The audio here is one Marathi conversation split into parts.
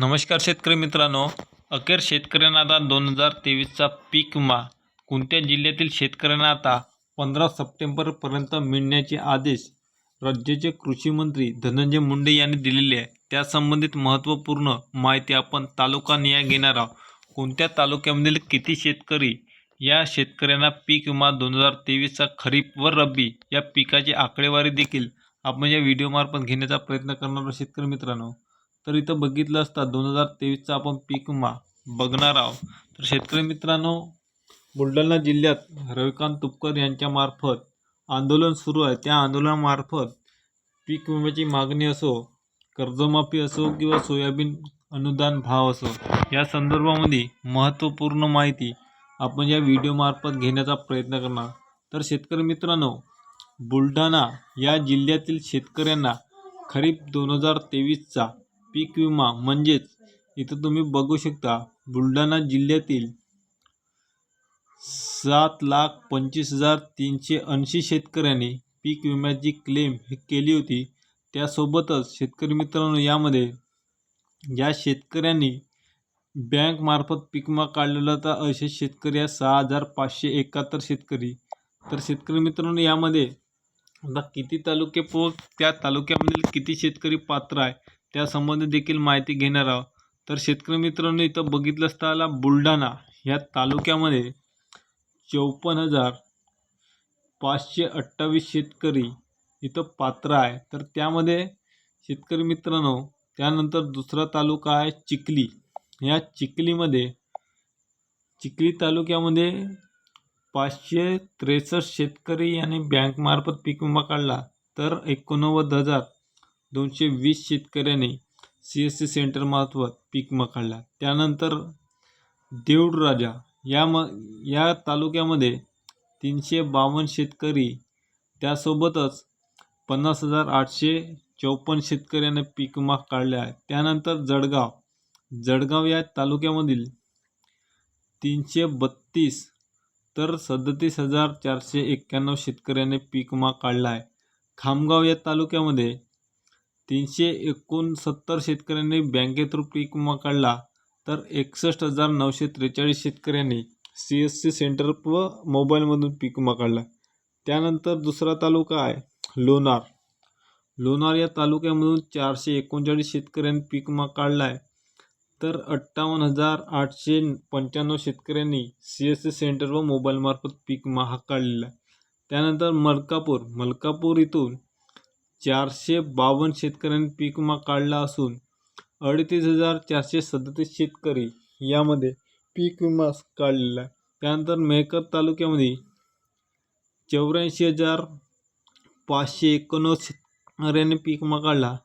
नमस्कार शेतकरी मित्रांनो. अखेर शेतकऱ्यांना आता दोन हजार तेवीसचा पीक विमा. कोणत्या जिल्ह्यातील शेतकऱ्यांना आता पंधरा सप्टेंबरपर्यंत मिळण्याचे आदेश राज्याचे कृषी मंत्री धनंजय मुंडे यांनी दिलेले आहे. त्या संबंधित महत्त्वपूर्ण माहिती आपण तालुका निहाय घेणार आहोत. कोणत्या तालुक्यामधील किती शेतकरी या शेतकऱ्यांना पीक विमा दोन हजार तेवीसचा खरीप व रब्बी या पिकाची आकडेवारी देखील आपण या व्हिडिओमार्फत घेण्याचा प्रयत्न करणार आहोत शेतकरी मित्रांनो. तर इथं बघितलं असता दोन हजार तेवीसचा आपण पीक विमा बघणार आहोत. तर शेतकरी मित्रांनो बुलढाणा जिल्ह्यात रविकांत तुपकर यांच्यामार्फत आंदोलन सुरू आहे. त्या आंदोलनामार्फत पीक विम्याची मागणी असो कर्जमाफी असो किंवा सोयाबीन अनुदान भाव असो या संदर्भामध्ये महत्त्वपूर्ण माहिती आपण या व्हिडिओमार्फत घेण्याचा प्रयत्न करणार. तर शेतकरी मित्रांनो बुलढाणा या जिल्ह्यातील शेतकऱ्यांना खरीप दोन हजार तेवीसचा पीक विमा म्हणजेच इथं तुम्ही बघू शकता बुलढाणा जिल्ह्यातील सात लाख पंचवीस हजार तीनशे ऐंशी शेतकऱ्यांनी पीक विम्याची क्लेम ही केली होती. त्यासोबतच शेतकरी मित्रांनो यामध्ये ज्या शेतकऱ्यांनी बँकमार्फत पीक विमा काढलेला होता. असे शेतकरी आहे सहा हजार पाचशे एकाहत्तर शेतकरी. तर शेतकरी मित्रांनो यामध्ये आता किती तालुके व त्या तालुक्यामधील किती शेतकरी पात्र आहे त्यासंबंधी देखील माहिती घेणार आहोत. तर शेतकरी मित्रांनो इथं बघितलं असताना बुलढाणा या तालुक्यामध्ये चौपन्न हजार पाचशे अठ्ठावीस शेतकरी इथं पात्र आहे. तर त्यामध्ये शेतकरी मित्रांनो त्यानंतर दुसरा तालुका आहे चिखली. या चिखलीमध्ये चिखली तालुक्यामध्ये पाचशे त्रेसष्ट शेतकरी यांनी बँकमार्फत पीक विमा काढला. तर एकोणनव्वद हजार दोनशे वीस शेतकऱ्याने सी एस सी सेंटरमार्फत पीक मखाडला काढला त्यानंतर देऊळराजा या म या तालुक्यामध्ये तीनशे बावन्न शेतकरी त्यासोबतच पन्नास हजार आठशे चौपन्न शेतकऱ्याने पीक माग काढले आहे. त्यानंतर जळगाव जळगाव या तालुक्यामधील तीनशे बत्तीस तर सदतीस हजार चारशे एक्क्याण्णव शेतकऱ्यांनी पीक माग काढला आहे. खामगाव या तालुक्यामध्ये तीनशे एकोणसत्तर शेतकऱ्यांनी बँकेतून पीक विमा काढला तर एकसष्ट हजार नऊशे त्रेचाळीस शेतकऱ्यांनी सी एस सी सेंटर व मोबाईलमधून पीक विमा काढला. त्यानंतर दुसरा तालुका आहे लोणार. लोणार या तालुक्यामधून चारशे एकोणचाळीस शेतकऱ्यांनी पीक विमा काढला आहे तर अठ्ठावन्न हजार आठशे पंच्याण्णव शेतकऱ्यांनी सी एस सी सेंटर व मोबाईलमार्फत पीक विमा हा काढलेला आहे. त्यानंतर मलकापूर. मलकापूर इथून चारशे बावन्न शेतकऱ्यांनी पीक विमा काढला असून अडतीस हजार चारशे सदतीस शेतकरी यामध्ये पीक विमा काढलेला आहे. त्यानंतर मेहकर तालुक्यामध्ये चौऱ्याऐंशी हजार पाचशे एकोणनव्वद शेतकऱ्यांनी पीक विमा काढला.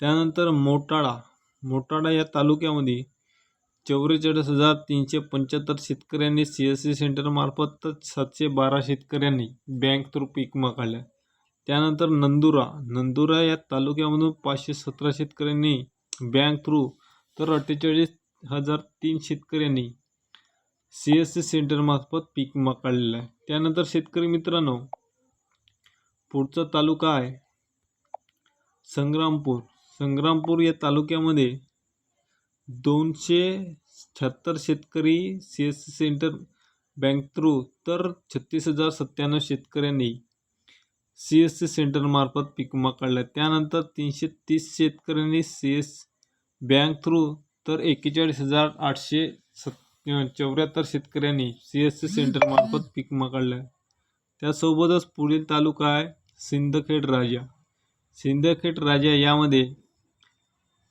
त्यानंतर मोटाळा मोटाळा या तालुक्यामध्ये चौवेचाळीस हजार तीनशे पंच्याहत्तर शेतकऱ्यांनी सी एस सी सेंटरमार्फत सातशे बारा शेतकऱ्यांनी बँक थ्रू पीक विमा काढला. त्यानंतर नंदुरा. नंदुरा या तालुक्यामधून पाचशे सतरा शेतकऱ्यांनी बँक थ्रू तर अठ्ठेचाळीस हजार तीन शेतकऱ्यांनी सी एस सी सेंटरमार्फत पीक विमा काढलेला आहे. त्यानंतर शेतकरी मित्रांनो पुढचा तालुका आहे संग्रामपूर. संग्रामपूर या तालुक्यामध्ये दोनशे शहात्तर शेतकरी C S C centre bank through तर छत्तीस हजार सत्त्याण्णव शेतकऱ्यांनी सी एस सी सेंटरमार्फत पीक विमा काढला. त्यानंतर तीनशे तीस शेतकऱ्यांनी सी एस बँक थ्रू तर एक्केचाळीस हजार आठशे सत् चौऱ्याहत्तर शेतकऱ्यांनी सी एस सी सेंटरमार्फत पीक विमा काढला. आहे त्यासोबतच पुढील तालुका आहे सिंदखेड राजा. सिंदखेड राजा यामध्ये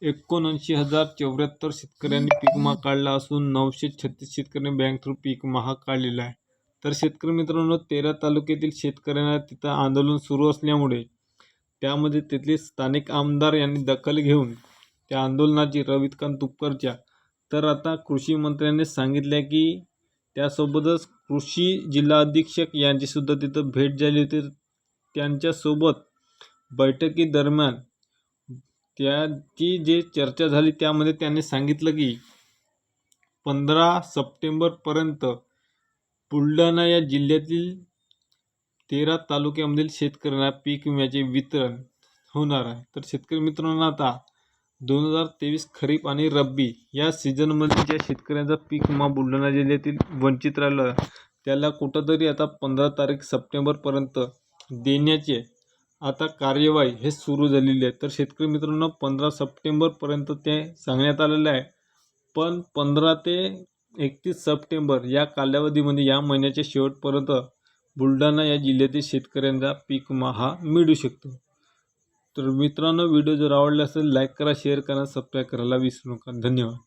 एकोणऐंशी हजार चौऱ्याहत्तर शेतकऱ्यांनी पीक विमा काढला असून नऊशे छत्तीस शेतकऱ्यांनी बँक थ्रू पीक विमा हा काढलेला आहे. तर शेतकरी मित्रांनो तेरा तालुक्यातील शेतकऱ्यांना तिथं आंदोलन सुरू असल्यामुळे त्यामध्ये तिथले स्थानिक आमदार यांनी दखल घेऊन त्या आंदोलनाची रविकांत तुपकरच्या तर आता कृषी मंत्र्यांनी सांगितलं की त्यासोबतच कृषी जिल्हा अधीक्षक यांचीसुद्धा तिथं भेट झाली होती. त्यांच्यासोबत बैठकीदरम्यान त्याची जे चर्चा झाली त्यामध्ये त्यांनी सांगितलं की पंधरा सप्टेंबरपर्यंत बुलढाणा या जिल्ह्यातील तेरा तालुक्यामधील शेतकऱ्यांना पीक विम्याचे वितरण होणार आहे. तर शेतकरी मित्रांनो आता दोन हजार तेवीस खरीप आणि रब्बी या सीझनमध्ये ज्या शेतकऱ्यांचा पीक विमा बुलढाणा जिल्ह्यातील वंचित राहिलं त्याला कुठंतरी आता पंधरा तारीख सप्टेंबरपर्यंत देण्याचे आता कार्यवाही हे सुरू झालेली आहे. तर शेतकरी मित्रांनो पंधरा सप्टेंबरपर्यंत ते सांगण्यात आलेलं आहे. पण पंधरा ते एकतीस सप्टेंबर या कालावधीमध्ये या महिन्याच्या शेवटपर्यंत बुलढाणा या जिल्ह्यातील शेतकऱ्यांचा पीक महा मिळू शकतो. तर मित्रांनो व्हिडिओ जर आवडला असेल लाईक करा शेअर करा सबस्क्राईब करायला विसरू नका. धन्यवाद.